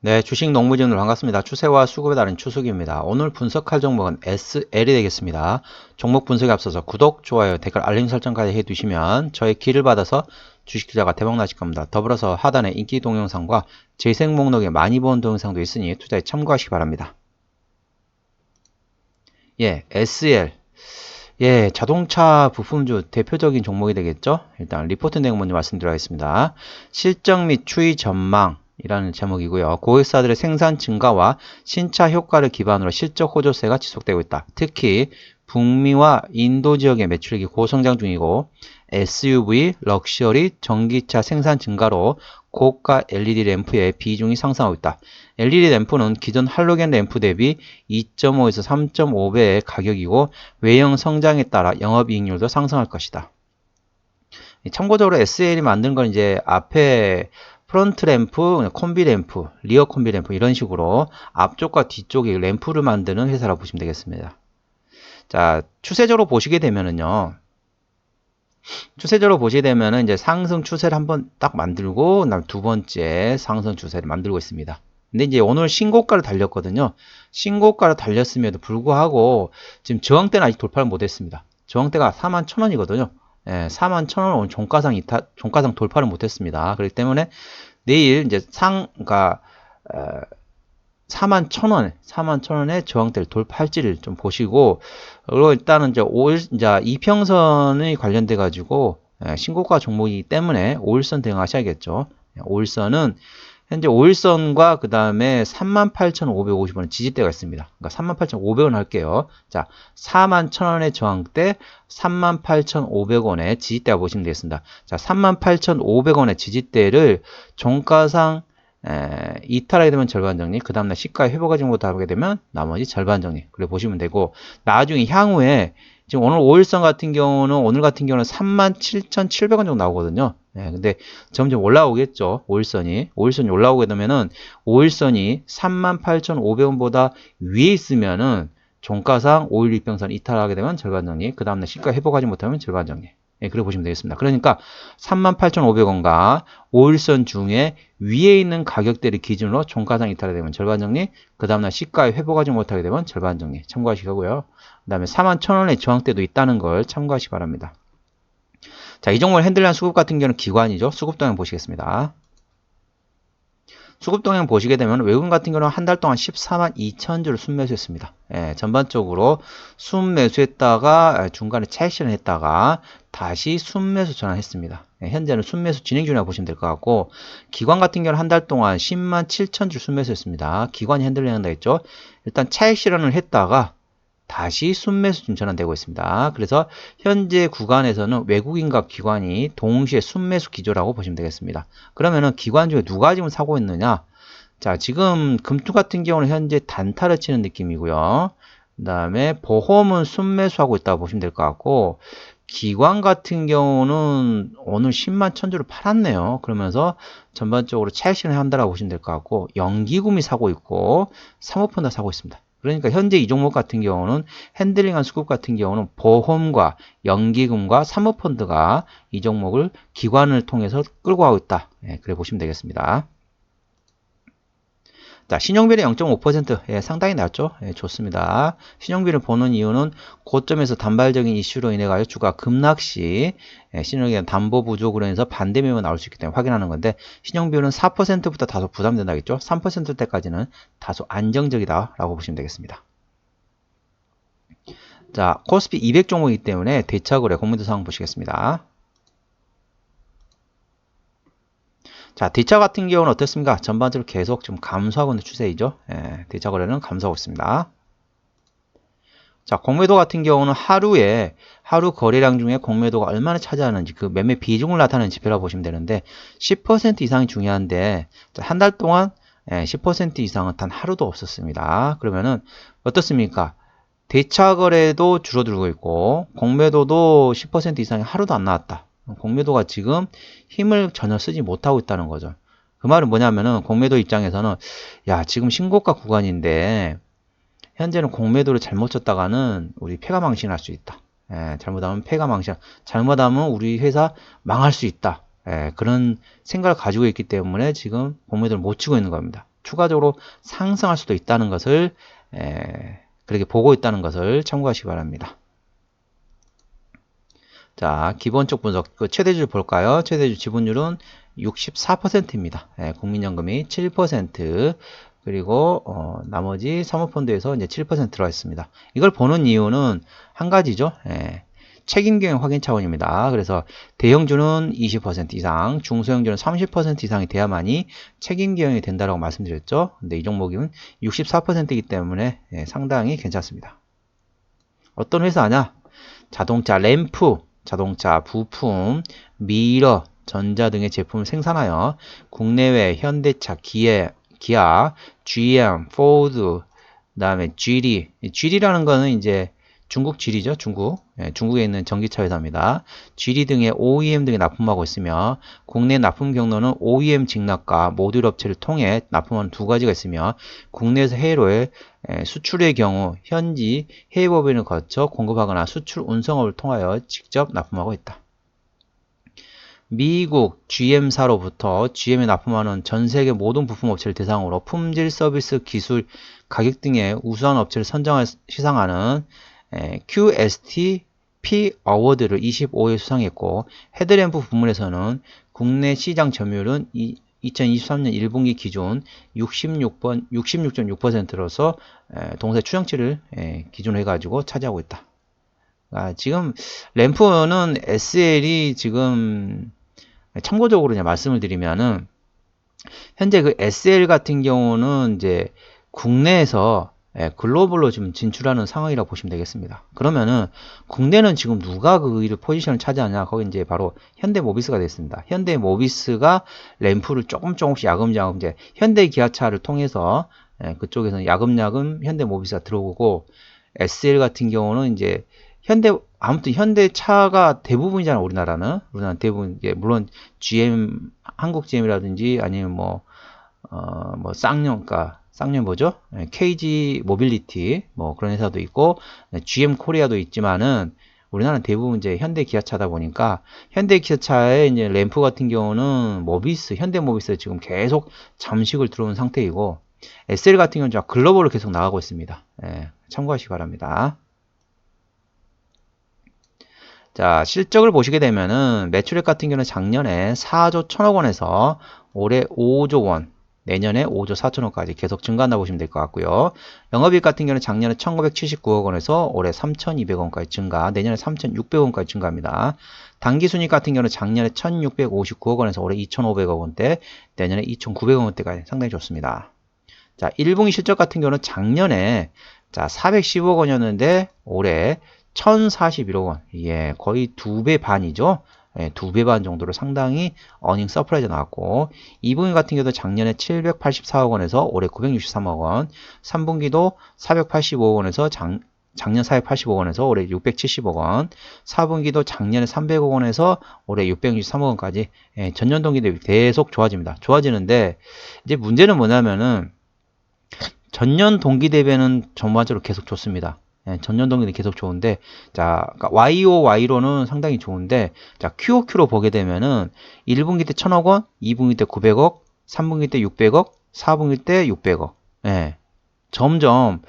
네, 주식 농부진들 반갑습니다. 추세와 수급에 따른 추석입니다. 오늘 분석할 종목은 SL이 되겠습니다. 종목 분석에 앞서서 구독, 좋아요, 댓글, 알림 설정까지 해두시면 저의 길을 받아서 주식 투자가 대박 나실 겁니다. 더불어서 하단에 인기 동영상과 재생 목록에 많이 본 동영상도 있으니 투자에 참고하시기 바랍니다. 예, SL. 예, 자동차 부품주 대표적인 종목이 되겠죠? 일단 리포트 내용 먼저 말씀드리겠습니다. 실적 및 추이 전망, 이라는 제목이고요. 고객사들의 생산 증가와 신차 효과를 기반으로 실적 호조세가 지속되고 있다. 특히 북미와 인도 지역의 매출액이 고성장 중이고 SUV, 럭셔리, 전기차 생산 증가로 고가 LED 램프의 비중이 상승하고 있다. LED 램프는 기존 할로겐 램프 대비 2.5에서 3.5배의 가격이고 외형 성장에 따라 영업이익률도 상승할 것이다. 참고적으로 SL이 만든 건 이제 앞에 프론트 램프, 콤비 램프, 리어 콤비 램프 이런 식으로 앞쪽과 뒤쪽에 램프를 만드는 회사라고 보시면 되겠습니다. 자, 추세적으로 보시게 되면은요. 추세적으로 보시게 되면은 이제 상승 추세를 한번 딱 만들고 그다음 두 번째 상승 추세를 만들고 있습니다. 근데 이제 오늘 신고가를 달렸거든요. 신고가를 달렸음에도 불구하고 지금 저항대는 아직 돌파를 못했습니다. 저항대가 4만 1천 원이거든요. 예, 4만 1천원 오늘 종가상 이타, 종가상 돌파를 못했습니다. 그렇기 때문에 내일 이제 상, 그러니까 어, 4만 1천원, 4만 1천원의 저항대를 돌파할지를 좀 보시고 그리고 일단은 이제 5일, 이제 이평선이 관련돼 가지고 예, 신고가 종목이기 때문에 5일선 대응하셔야겠죠. 5일선은 예, 현재 5일선과 그 다음에 38,550원의 지지대가 있습니다. 그러니까 38,500원 할게요. 자, 41,000원의 저항대, 38,500원의 지지대가 보시면 되겠습니다. 자, 38,500원의 지지대를 종가상 에, 이탈하게 되면 절반 정리, 그 다음날 시가 회복하지 못하게 되면 나머지 절반 정리. 그래 보시면 되고, 나중에 향후에 지금 오늘 5일선 같은 경우는 오늘 같은 경우는 37,700원 정도 나오거든요. 네, 근데 점점 올라오겠죠. 5일선이. 5일선이 올라오게 되면은 5일선이 38,500원보다 위에 있으면은 종가상 5일 이평선 이탈하게 되면 절반 정리. 그 다음날 시가 회복하지 못하면 절반 정리. 예, 그래 보시면 되겠습니다. 그러니까 38,500원과 5일선 중에 위에 있는 가격대를 기준으로 종가상 이탈이 되면 절반 정리, 그 다음날 시가에 회복하지 못하게 되면 절반 정리 참고하시고요. 그 다음에 41,000원의 저항대도 있다는 걸 참고하시기 바랍니다. 자, 이 종목 핸들란 수급 같은 경우는 기관이죠. 수급 동향 보시겠습니다. 수급 동향 보시게 되면 외국인 같은 경우는 한 달 동안 14만 2천 주를 순매수했습니다. 예, 전반적으로 순매수했다가 중간에 차익실현 했다가 다시 순매수 전환했습니다. 예, 현재는 순매수 진행 중이라고 보시면 될 것 같고 기관 같은 경우는 한 달 동안 10만 7천 주 순매수했습니다. 기관이 핸들링 한다 했죠. 일단 차익실현을 했다가 다시 순매수 준전환되고 있습니다. 그래서 현재 구간에서는 외국인과 기관이 동시에 순매수 기조라고 보시면 되겠습니다. 그러면은 기관 중에 누가 지금 사고 있느냐? 자, 지금 금투 같은 경우는 현재 단타를 치는 느낌이고요. 그 다음에 보험은 순매수하고 있다고 보시면 될 것 같고 기관 같은 경우는 오늘 10만 천주를 팔았네요. 그러면서 전반적으로 차익실현 한다라고 보시면 될 것 같고 연기금이 사고 있고 사모펀드 사고 있습니다. 그러니까 현재 이 종목 같은 경우는 핸들링한 수급 같은 경우는 보험과 연기금과 사모펀드가 이 종목을 기관을 통해서 끌고 가고 있다. 예, 그래 보시면 되겠습니다. 자, 신용비율이 0.5% 예, 상당히 낮죠. 예, 좋습니다. 신용비를 보는 이유는 고점에서 단발적인 이슈로 인해 가지고 주가 급락 시 예, 신용에 담보 부족으로 인해서 반대매매 나올 수 있기 때문에 확인하는 건데 신용비율은 4%부터 다소 부담된다겠죠. 3%대까지는 다소 안정적이다라고 보시면 되겠습니다. 자, 코스피 200 종목이기 때문에 대차 거래 공모도 상황 보시겠습니다. 자, 대차 같은 경우는 어떻습니까? 전반적으로 계속 좀 감소하고 있는 추세이죠. 예, 대차 거래는 감소하고 있습니다. 자, 공매도 같은 경우는 하루에 하루 거래량 중에 공매도가 얼마나 차지하는지 그 매매 비중을 나타내는 지표라고 보시면 되는데 10% 이상이 중요한데 한 달 동안 10% 예, 이상은 단 하루도 없었습니다. 그러면은 어떻습니까? 대차 거래도 줄어들고 있고 공매도도 10% 이상이 하루도 안 나왔다. 공매도가 지금 힘을 전혀 쓰지 못하고 있다는 거죠. 그 말은 뭐냐면은 공매도 입장에서는 야 지금 신고가 구간인데 현재는 공매도를 잘못 쳤다가는 우리 폐가 망신할 수 있다. 예, 잘못하면 폐가 망신, 잘못하면 우리 회사 망할 수 있다. 예, 그런 생각을 가지고 있기 때문에 지금 공매도를 못 치고 있는 겁니다. 추가적으로 상승할 수도 있다는 것을 에, 그렇게 보고 있다는 것을 참고하시기 바랍니다. 자, 기본적 분석, 그 최대주 볼까요? 최대주 지분율은 64%입니다. 예, 국민연금이 7%, 그리고 어, 나머지 사모펀드에서 이제 7% 들어가 있습니다. 이걸 보는 이유는 한 가지죠. 예, 책임경영 확인 차원입니다. 그래서 대형주는 20% 이상, 중소형주는 30% 이상이 돼야만이 책임경영이 된다라고 말씀드렸죠. 근데 이 종목은 64%이기 때문에 예, 상당히 괜찮습니다. 어떤 회사냐? 자동차 램프, 자동차 부품, 미러, 전자 등의 제품을 생산하여 국내외 현대차, 기아, 기아, GM, 포드, 그다음에 GD. GD라는 거는 이제 중국 GD죠. 중국. 예, 중국에 있는 전기차 회사입니다. GD 등의 OEM 등에 납품하고 있으며 국내 납품 경로는 OEM 직납과 모듈 업체를 통해 납품하는 두 가지가 있으며 국내에서 해외로의 예, 수출의 경우 현지 해외 법인을 거쳐 공급하거나 수출 운송업을 통하여 직접 납품하고 있다. 미국 GM사로부터 GM에 납품하는 전 세계 모든 부품 업체를 대상으로 품질, 서비스, 기술, 가격 등의 우수한 업체를 선정할 시상하는 QST-P 어워드를 25회 수상했고 헤드램프 부문에서는 국내 시장 점유율은 2023년 1분기 기준 66번, 66.6%로서 동세 추정치를 기준으로 해가지고 차지하고 있다. 아, 지금 램프는 SL이 지금 참고적으로 말씀을 드리면은 현재 그 SL 같은 경우는 이제 국내에서 예, 글로벌로 지금 진출하는 상황이라고 보시면 되겠습니다. 그러면은 국내는 지금 누가 그 일을 포지션을 차지하냐? 거기 이제 바로 현대모비스가 됐습니다. 현대모비스가 램프를 조금 조금씩 야금야금 이제 현대기아차를 통해서 예, 그쪽에서는 야금야금 현대모비스가 들어오고 SL 같은 경우는 이제 현대 아무튼 현대차가 대부분이잖아 우리나라는 우리나라 대부분 예, 물론 GM 한국 GM이라든지 아니면 뭐 어, 뭐 쌍용가 쌍용 뭐죠? 예, KG 모빌리티 뭐 그런 회사도 있고 GM 코리아도 있지만은 우리나라는 대부분 이제 현대 기아차다 보니까 현대 기아차의 이제 램프 같은 경우는 모비스 현대 모비스 지금 계속 잠식을 들어온 상태이고 SL 같은 경우는 글로벌로 계속 나가고 있습니다. 예, 참고하시기 바랍니다. 자, 실적을 보시게 되면은 매출액 같은 경우는 작년에 4조 1천억 원에서 올해 5조 원, 내년에 5조 4천억까지 계속 증가한다 보시면 될 것 같고요. 영업이익 같은 경우는 작년에 1979억 원에서 올해 3,200원까지 증가, 내년에 3,600원까지 증가합니다. 단기순이익 같은 경우는 작년에 1,659억 원에서 올해 2,500억 원대, 내년에 2,900억 원대까지 상당히 좋습니다. 자, 1분기 실적 같은 경우는 작년에 자, 410억 원이었는데 올해 1041억 원. 예, 거의 두 배 반이죠. 예, 두배 반 정도로 상당히 어닝 서프라이즈 나왔고 2분기 같은 경우도 작년에 784억 원에서 올해 963억 원 3분기도 485억 원에서 작, 작년 485억 원에서 올해 670억 원 4분기도 작년에 300억 원에서 올해 663억 원까지 예, 전년 동기 대비 계속 좋아집니다. 좋아지는데 이제 문제는 뭐냐면은 전년 동기 대비는 전반적으로 계속 좋습니다. 예, 전년 동기는 계속 좋은데 자 그러니까 YO Y로는 상당히 좋은데 자 QOQ로 보게 되면은 1분기 때 1000억 원, 2분기 때 900억, 3분기 때 600억, 4분기 때 600억. 예. 점점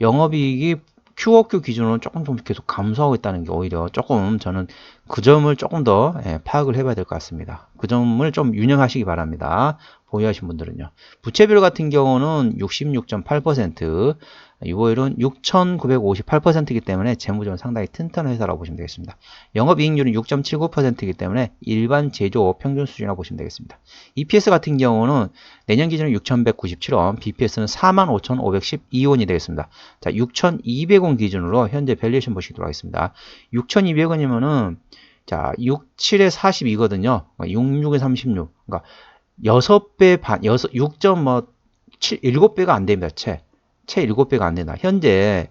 영업이익이 QOQ 기준으로 조금 좀 계속 감소하고 있다는 게 오히려 조금 저는 그 점을 조금 더 예, 파악을 해봐야 될 것 같습니다. 그 점을 좀 유념하시기 바랍니다. 보유하신 분들은요. 부채비율 같은 경우는 66.8%, 유보율은 6,958%이기 때문에 재무적으로 상당히 튼튼한 회사라고 보시면 되겠습니다. 영업이익률은 6.79%이기 때문에 일반 제조업 평균 수준이라고 보시면 되겠습니다. EPS 같은 경우는 내년 기준은 6,197원, BPS는 45,512원이 되겠습니다. 자, 6,200원 기준으로 현재 밸류에이션 보시도록 하겠습니다. 6,200원이면은 자, 6, 7에 42거든요. 66에 36. 그러니까 6배 반, 6, 6점 뭐, 7, 7배가 안 됩니다. 채. 채 7배가 안 된다. 현재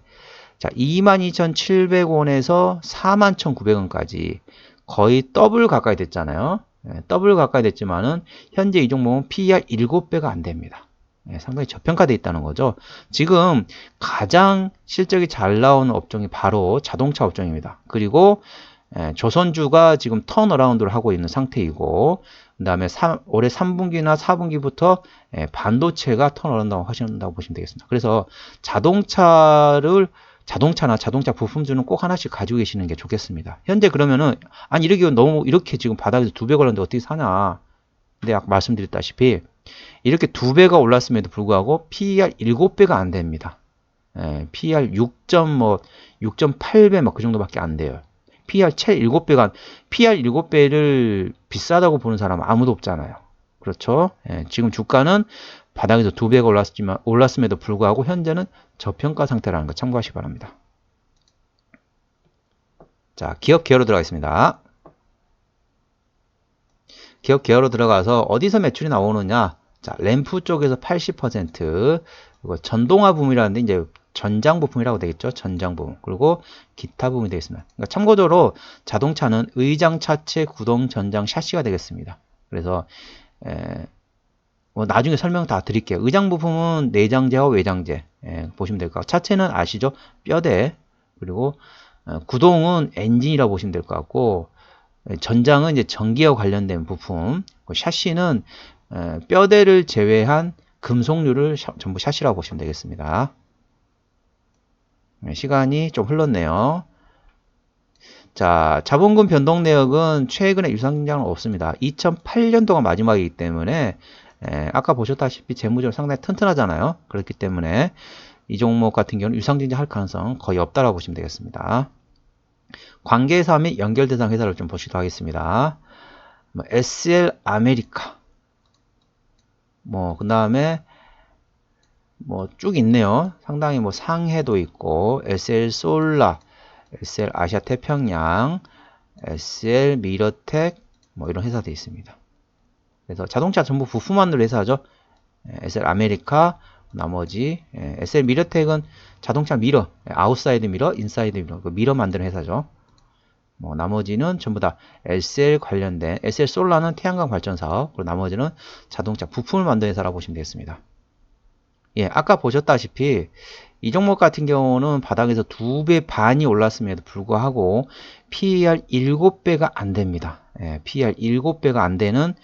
자 22,700원에서 41,900원까지 거의 더블 가까이 됐잖아요. 네, 더블 가까이 됐지만은 현재 이 종목은 PER 7배가 안 됩니다. 네, 상당히 저평가되어 있다는 거죠. 지금 가장 실적이 잘 나오는 업종이 바로 자동차 업종입니다. 그리고 예, 조선주가 지금 턴어라운드를 하고 있는 상태이고 그 다음에 올해 3분기나 4분기부터 예, 반도체가 턴어런다고 하신다고 보시면 되겠습니다. 그래서 자동차를 자동차나 자동차 부품주는 꼭 하나씩 가지고 계시는 게 좋겠습니다. 현재 그러면은 아니 이렇게 너무 이렇게 지금 바닥에서 두 배 걸렸는데 어떻게 사냐? 근데 아까 말씀드렸다시피 이렇게 두 배가 올랐음에도 불구하고 PER 7배가 안 됩니다. 예, PER 6. 뭐 6.8배 막 그 정도밖에 안 돼요. PER 채 7배가 PER 7배를 비싸다고 보는 사람은 아무도 없잖아요. 그렇죠? 예, 지금 주가는 바닥에서 두 배가 올랐지만 올랐음에도 불구하고 현재는 저평가 상태라는 거 참고하시기 바랍니다. 자, 기업 계열로 들어가겠습니다. 기업 계열로 들어가서 어디서 매출이 나오느냐? 자, 램프 쪽에서 80%, 그리고 전동화 부분이라는데 이제 전장 부품이라고 되겠죠. 전장 부품. 그리고 기타 부분이 되겠습니다. 그러니까 참고적으로 자동차는 의장, 차체, 구동, 전장, 샤시가 되겠습니다. 그래서 에, 뭐 나중에 설명 다 드릴게요. 의장 부품은 내장재와 외장재 에, 보시면 될 것 같고 차체는 아시죠? 뼈대 그리고 어, 구동은 엔진이라고 보시면 될 것 같고 전장은 이제 전기와 관련된 부품 샤시는 에, 뼈대를 제외한 금속류를 샤, 전부 샤시라고 보시면 되겠습니다. 네, 시간이 좀 흘렀네요. 자, 자본금 변동 내역은 최근에 유상증자는 없습니다. 2008년도가 마지막이기 때문에 에, 아까 보셨다시피 재무적으로 상당히 튼튼하잖아요. 그렇기 때문에 이 종목 같은 경우는 유상증자 할 가능성 거의 없다라고 보시면 되겠습니다. 관계사 및 연결 대상 회사를 좀 보시도록 하겠습니다. 뭐 SL 아메리카 뭐 그 다음에 뭐 쭉 있네요. 상당히 뭐 상해도 있고 SL 솔라, SL 아시아 태평양, SL 미러텍 뭐 이런 회사도 있습니다. 그래서 자동차 전부 부품 만드는 회사죠. SL 아메리카 나머지 SL 미러텍은 자동차 미러, 아웃사이드 미러, 인사이드 미러, 그 미러 만드는 회사죠. 뭐 나머지는 전부 다 SL 관련된 SL 솔라는 태양광 발전 사업, 그리고 나머지는 자동차 부품을 만드는 회사라고 보시면 되겠습니다. 예, 아까 보셨다시피 이 종목 같은 경우는 바닥에서 두 배 반이 올랐음에도 불구하고 PER 7배가 안 됩니다. 예, PER 7배가 안 되는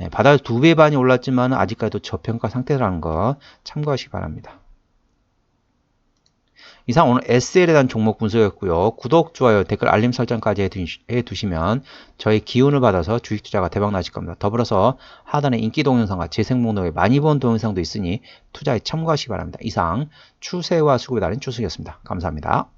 예, 바닥에서 두 배 반이 올랐지만 아직까지도 저평가 상태라는 거 참고하시기 바랍니다. 이상 오늘 SL에 대한 종목 분석이었고요. 구독, 좋아요, 댓글, 알림 설정까지 해두시면 저희 기운을 받아서 주식 투자가 대박 나실 겁니다. 더불어서 하단에 인기 동영상과 재생 목록에 많이 본 동영상도 있으니 투자에 참고하시기 바랍니다. 이상 추세와 수급에 달인 추석이었습니다. 감사합니다.